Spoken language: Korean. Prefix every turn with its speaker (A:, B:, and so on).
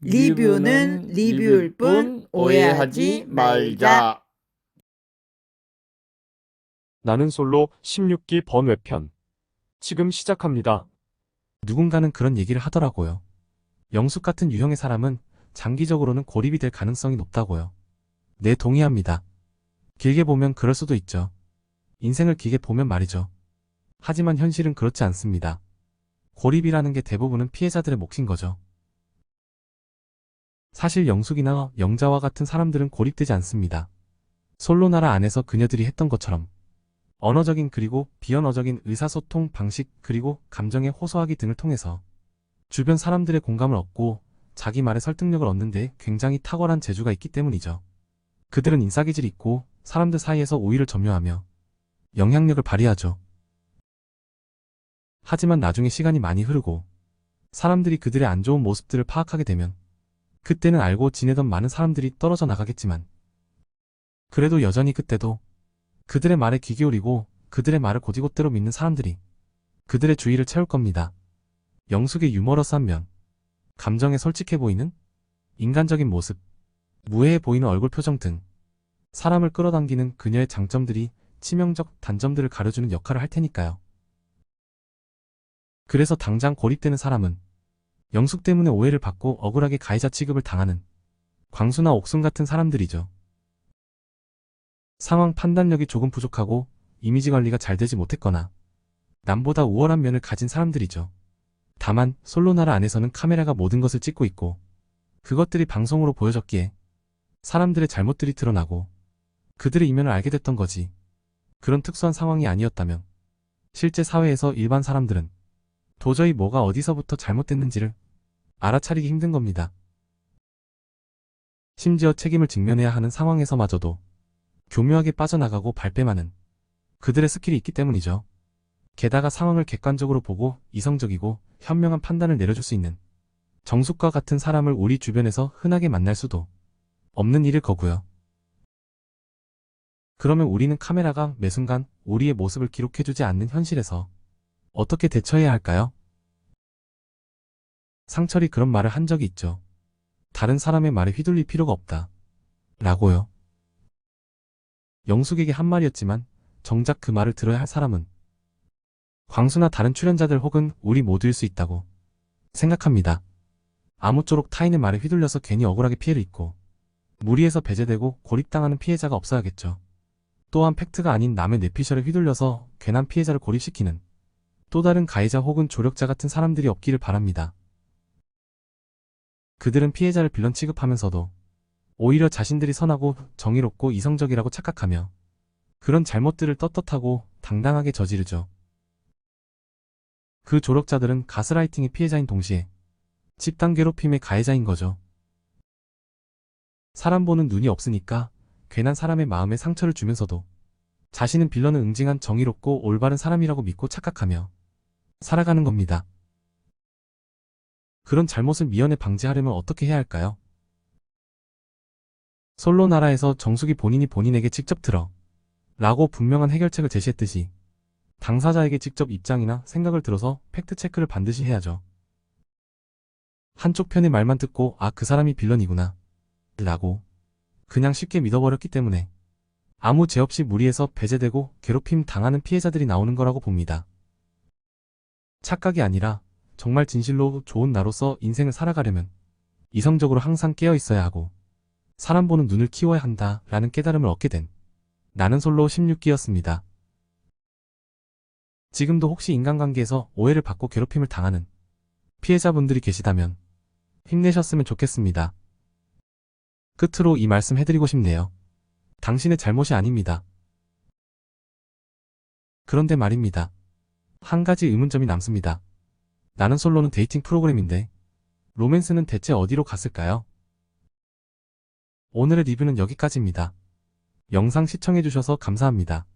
A: 리뷰는 리뷰일 뿐 오해하지 말자.
B: 나는 솔로 16기 번외편. 지금 시작합니다.
C: 누군가는 그런 얘기를 하더라고요. 영숙 같은 유형의 사람은 장기적으로는 고립이 될 가능성이 높다고요. 네, 동의합니다. 길게 보면 그럴 수도 있죠. 인생을 길게 보면 말이죠. 하지만 현실은 그렇지 않습니다. 고립이라는 게 대부분은 피해자들의 몫인 거죠. 사실 영숙이나 영자와 같은 사람들은 고립되지 않습니다. 솔로 나라 안에서 그녀들이 했던 것처럼 언어적인 그리고 비언어적인 의사소통 방식 그리고 감정의 호소하기 등을 통해서 주변 사람들의 공감을 얻고 자기 말에 설득력을 얻는 데 굉장히 탁월한 재주가 있기 때문이죠. 그들은 인싸기질이 있고 사람들 사이에서 우위를 점유하며 영향력을 발휘하죠. 하지만 나중에 시간이 많이 흐르고 사람들이 그들의 안 좋은 모습들을 파악하게 되면 그때는 알고 지내던 많은 사람들이 떨어져 나가겠지만 그래도 여전히 그때도 그들의 말에 귀 기울이고 그들의 말을 고지곳대로 믿는 사람들이 그들의 주의를 채울 겁니다. 영숙의 유머러스한 면, 감정에 솔직해 보이는 인간적인 모습, 무해해 보이는 얼굴 표정 등 사람을 끌어당기는 그녀의 장점들이 치명적 단점들을 가려주는 역할을 할 테니까요. 그래서 당장 고립되는 사람은 영숙 때문에 오해를 받고 억울하게 가해자 취급을 당하는 광수나 옥순 같은 사람들이죠. 상황 판단력이 조금 부족하고 이미지 관리가 잘 되지 못했거나 남보다 우월한 면을 가진 사람들이죠. 다만 솔로나라 안에서는 카메라가 모든 것을 찍고 있고 그것들이 방송으로 보여졌기에 사람들의 잘못들이 드러나고 그들의 이면을 알게 됐던 거지. 그런 특수한 상황이 아니었다면 실제 사회에서 일반 사람들은 도저히 뭐가 어디서부터 잘못됐는지를 알아차리기 힘든 겁니다. 심지어 책임을 직면해야 하는 상황에서마저도 교묘하게 빠져나가고 발뺌하는 그들의 스킬이 있기 때문이죠. 게다가 상황을 객관적으로 보고 이성적이고 현명한 판단을 내려줄 수 있는 정숙과 같은 사람을 우리 주변에서 흔하게 만날 수도 없는 일일 거고요. 그러면 우리는 카메라가 매 순간 우리의 모습을 기록해주지 않는 현실에서 어떻게 대처해야 할까요? 상철이 그런 말을 한 적이 있죠. 다른 사람의 말에 휘둘릴 필요가 없다. 라고요. 영숙에게 한 말이었지만 정작 그 말을 들어야 할 사람은 광수나 다른 출연자들 혹은 우리 모두일 수 있다고 생각합니다. 아무쪼록 타인의 말에 휘둘려서 괜히 억울하게 피해를 입고 무리해서 배제되고 고립당하는 피해자가 없어야겠죠. 또한 팩트가 아닌 남의 뇌피셜에 휘둘려서 괜한 피해자를 고립시키는 또 다른 가해자 혹은 조력자 같은 사람들이 없기를 바랍니다. 그들은 피해자를 빌런 취급하면서도 오히려 자신들이 선하고 정의롭고 이성적이라고 착각하며 그런 잘못들을 떳떳하고 당당하게 저지르죠. 그 조력자들은 가스라이팅의 피해자인 동시에 집단 괴롭힘의 가해자인 거죠. 사람 보는 눈이 없으니까 괜한 사람의 마음에 상처를 주면서도 자신은 빌런을 응징한 정의롭고 올바른 사람이라고 믿고 착각하며 살아가는 겁니다. 그런 잘못을 미연에 방지하려면 어떻게 해야 할까요? 솔로 나라에서 정숙이 본인이 본인에게 직접 들어 라고 분명한 해결책을 제시했듯이 당사자에게 직접 입장이나 생각을 들어서 팩트체크를 반드시 해야죠. 한쪽 편의 말만 듣고 아 그 사람이 빌런이구나 라고 그냥 쉽게 믿어버렸기 때문에 아무 죄 없이 무리해서 배제되고 괴롭힘 당하는 피해자들이 나오는 거라고 봅니다. 착각이 아니라 정말 진실로 좋은 나로서 인생을 살아가려면 이성적으로 항상 깨어 있어야 하고 사람 보는 눈을 키워야 한다 라는 깨달음을 얻게 된 나는 솔로 16기였습니다. 지금도 혹시 인간관계에서 오해를 받고 괴롭힘을 당하는 피해자분들이 계시다면 힘내셨으면 좋겠습니다. 끝으로 이 말씀 해드리고 싶네요. 당신의 잘못이 아닙니다. 그런데 말입니다. 한 가지 의문점이 남습니다. 나는 솔로는 데이팅 프로그램인데 로맨스는 대체 어디로 갔을까요? 오늘의 리뷰는 여기까지입니다. 영상 시청해주셔서 감사합니다.